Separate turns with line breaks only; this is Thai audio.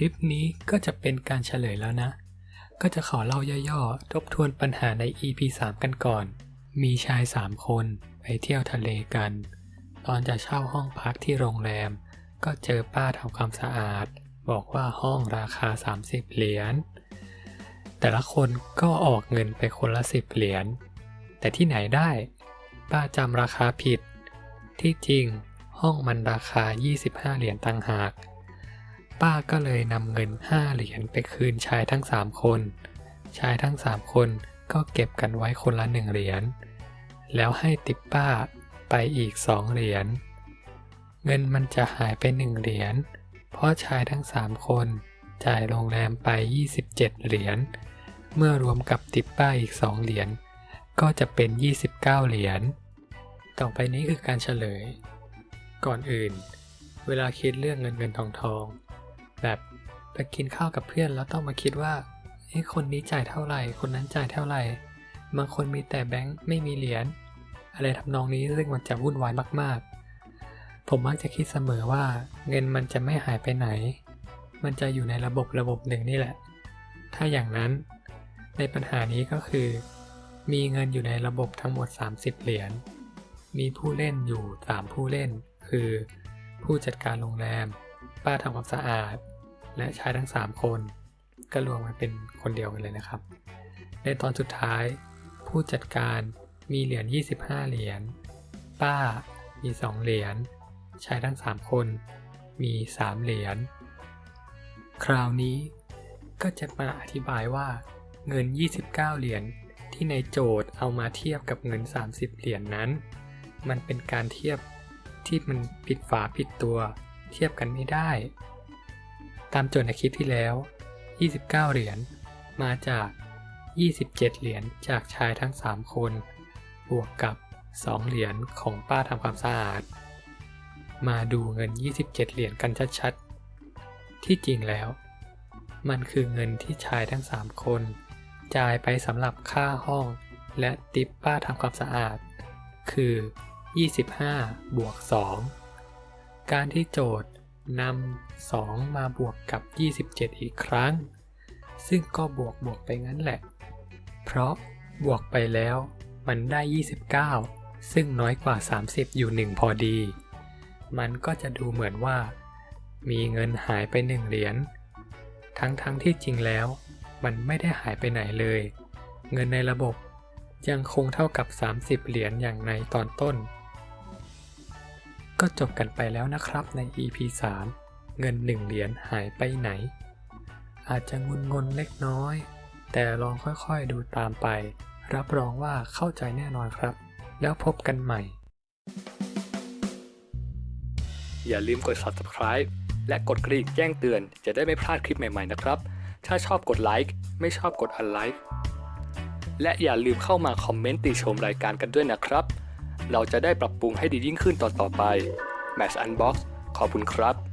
ลิปนี้ก็จะเป็นการเฉลยแล้วนะ ก็จะขอเล่าย่อๆ ทบทวนปัญหาใน EP 3 กันก่อน มีชาย 3 คนไปเที่ยวทะเลกัน ตอนจะเช่าห้องพักที่โรงแรม ก็เจอป้าทำความสะอาด บอกว่าห้องราคา 30 เหรียญ แต่ละคนก็ออกเงินไปคนละ 10 เหรียญ แต่ที่ไหนได้ ป้าจำราคาผิด ที่จริงห้องมันราคา 25 เหรียญต่างหาก ป้าก็เลยนำเงิน5เหรียญไปคืนชายทั้ง3คน ชายทั้ง3คนก็เก็บกันไว้คนละ1เหรียญ แล้วให้ติปป้าไปอีก2เหรียญ เงินมันจะหายไป1เหรียญ เพราะชายทั้ง3คนจ่ายโรงแรมไป 27 เหรียญ เมื่อรวมกับติปป้าอีก2เหรียญ ก็จะเป็น 29 เหรียญ ต่อไปนี้คือการเฉลย ก่อนอื่น เวลาคิดเรื่องเงินเงินทองทอง แบบไปกินข้าวกับเพื่อนแล้วต้องมาคิดว่าเฮ้คนนี้จ่ายเท่าไหร่ คนนั้นจ่ายเท่าไหร่บางคนมีแต่แบงค์ไม่มีเหรียญอะไรทำนองนี้ซึ่งมันจะวุ่นวายมากๆ ผมมักจะคิดเสมอว่าเงินมันจะไม่หายไปไหน มันจะอยู่ในระบบระบบหนึ่งนี่แหละ ถ้าอย่างนั้นในปัญหานี้ก็คือ มีเงินอยู่ในระบบทั้งหมด 30 เหรียญมีผู้เล่นอยู่ 3 ผู้เล่น คือ ผู้จัดการโรงแรม ป้าทำความสะอาด และชายทั้ง 3 คน ก็รวมกันเป็นคนเดียวกันเลยนะครับ ในตอนสุดท้าย ผู้จัดการมีเหรียญ 25 เหรียญ ป้ามี 2 เหรียญ ชายทั้ง 3 คนมี 3 เหรียญ คราวนี้ก็จะมาอธิบายว่าเงิน 29 เหรียญที่ในโจทย์เอามาเทียบกับเงิน 30 เหรียญนนั้น มันเป็นการเทียบที่มันผิดฝาผิดตัว เทียบกันไม่ได้ ตามโจทย์ในคลิปที่แล้ว 29 เหรียญมาจาก 27 เหรียญจากชายทั้ง 3 คน บวกกับ 2 เหรียญของป้าทำความสะอาด มาดูเงิน 27 เหรียญกันชัดๆ ที่จริงแล้ว มันคือเงินที่ชายทั้ง 3 คน จ่ายไปสำหรับค่าห้อง และติปป้าทำความสะอาด คือ 25 บวก 2 การที่โจทย์นำ2 มาบวกกับ 27 อีกครั้ง ซึ่งก็บวกบวกไปงั้นแหละ เพราะบวกไปแล้วมันได้ 29 ซึ่งน้อยกว่า 30 อยู่ 1 พอดี มันก็จะดูเหมือนว่า มีเงินหายไป 1 เหรียญ ทั้งๆทที่จริงแล้ว มันไม่ได้หายไปไหนเลย เงินในระบบยังคงเท่ากับ 30 เหรียญอย่างในตอนต้น ก็จบกันไปแล้วนะครับใน EP 3 เงิน 1 เหรียญหายไปไหน อาจจะงุนงนเล็กน้อย แต่ลองค่อยๆดูตามไป รับรองว่าเข้าใจแน่นอนครับ แล้วพบกันใหม่
อย่าลืมกด subscribe และกดกระดิ่งแจ้งเตือนจะได้ไม่พลาดคลิปใหม่ๆนะครับ ถ้าชอบกดไลค์ไม่ชอบกด unlike และอย่าลืมเข้ามาคอมเมนต์ติชมรายการกันด้วยนะครับ เราจะได้ปรับปรุงให้ดียิ่งขึ้นต่อๆไป Match Unbox ขอบคุณครับ